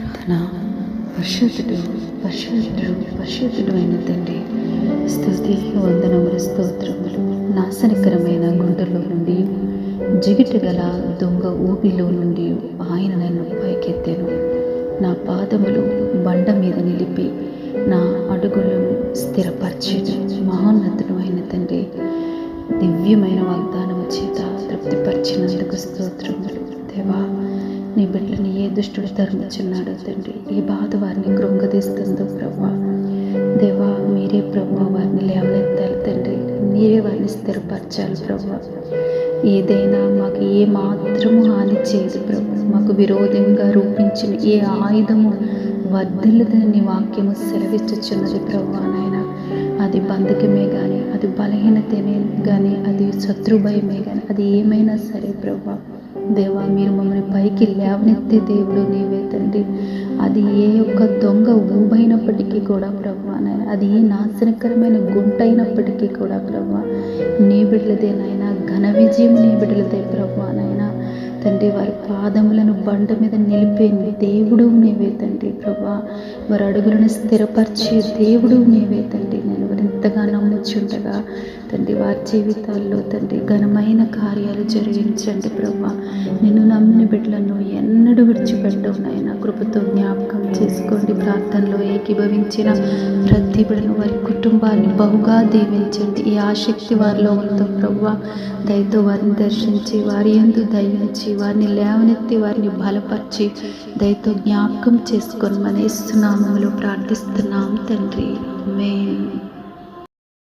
ప్రార్థన. పరిశుద్ధుడు పరిశుద్ధుడు పరిశుద్ధుడు అయిన తండ్రి స్థుతి వందనములు స్తోత్రములు. నాశనకరమైన గుండెలో నుండి జిగిటి గల దొంగ ఊపిలో నుండి ఆయన నన్ను పైకెత్తాను. నా పాదములు బండ మీద నిలిపి నా అడుగులను స్థిరపరిచి మహోన్నతుడు అయిన తండ్రి దివ్యమైన వాగ్దానము చేత తృప్తిపరిచినందుకు స్తోత్రములు. దేవా నీ బిడ్డని ఏ దుష్టుడు తరుముచున్నాడో తండ్రి ఈ బాధ వారిని కృంగదీస్తుందో ప్రభా దేవా మీరే ప్రభా వారిని లేవలెత్తాలి తండ్రి మీరే వారిని స్థిరపరచాలి ప్రభా ఏదైనా మాకు ఏ మాత్రము హాని చేయదు ప్రభు మాకు విరోధంగా రూపించిన ఏ ఆయుధము వర్ధిల్లదని వాక్యము సెలవిచ్చుచున్నది ప్రభు నాయన. అది బంధకమే కానీ అది బలహీనతనే కానీ అది శత్రు భయమే కానీ అది ఏమైనా సరే ప్రభా దేవా మీరు మమ్మల్ని పైకి లేవనెత్తే దేవుడు నీవే తండ్రి. అది ఏ యొక్క దొంగ ఊబైనప్పటికీ కూడా ప్రభా నాయన. అది ఏ నాశనకరమైన గుంట అయినప్పటికీ కూడా ప్రభా నీ బిడ్డలదే నాయన ఘన విజయం నీ బిడ్డలదే ప్రభా నాయన. తండ్రి వారి పాదములను బండ మీద నిలిపే దేవుడు నీవే తండ్రి ప్రభా. వారి అడుగులను స్థిరపరిచే దేవుడు నీవే తండ్రి. నేను ఎంతగా నమ్ముచుండగా తండ్రి వారి జీవితాల్లో తండ్రి ఘనమైన కార్యాలు జరిగించండి ప్రభా. నేను నమ్మిన బిడ్డలను విడిచిపెట్టవు నాయన కృపతో జ్ఞాపకం చేసుకోండి. ప్రార్థనలో ఏకీభవించిన ప్రతి బిడను వారి కుటుంబాన్ని బహుగా దీవించండి. ఈ ఆసక్తి వారిలో ఉందో ప్రవ్వ. దయతో వారిని దర్శించి వారి ఎందు దయించి వారిని లేవనెత్తి వారిని బలపరిచి దయతో జ్ఞాపకం చేసుకొని మన ఇస్తున్నాములో ప్రార్థిస్తున్నాం తండ్రి. మే